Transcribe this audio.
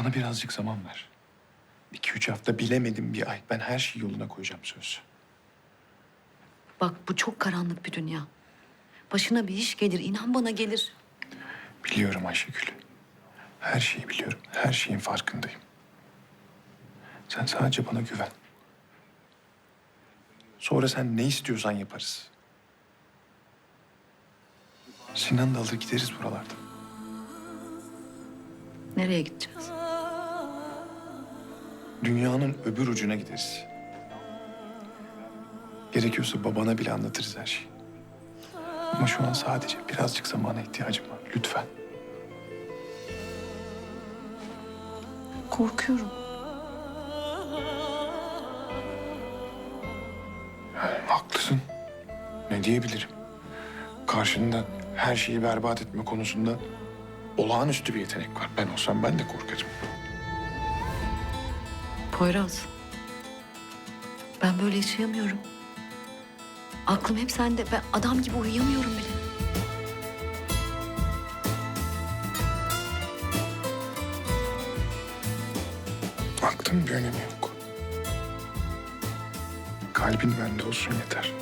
Bana birazcık zaman ver. İki üç hafta bilemedim bir ay. Ben her şeyi yoluna koyacağım söz. Bak bu çok karanlık bir dünya. Başına bir iş gelir, inan bana gelir. Biliyorum Ayşegül. Her şeyi biliyorum. Her şeyin farkındayım. Sen sadece bana güven. Sonra sen ne istiyorsan yaparız. Sinan'ı da alır gideriz buralardan. Nereye gideceğiz? Dünyanın öbür ucuna gideriz. Gerekiyorsa babana bile anlatırız her şeyi. Ama şu an sadece birazcık zamana ihtiyacım var. Lütfen. Korkuyorum. Haklısın. Ne diyebilirim? Karşında her şeyi berbat etme konusunda olağanüstü bir yetenek var. Ben olsam ben de korkarım. Poyraz. Ben böyle yaşayamıyorum. Aklım hep sende. Ben adam gibi uyuyamıyorum bile. Aklın bir önemi yok. Kalbin bende olsun yeter.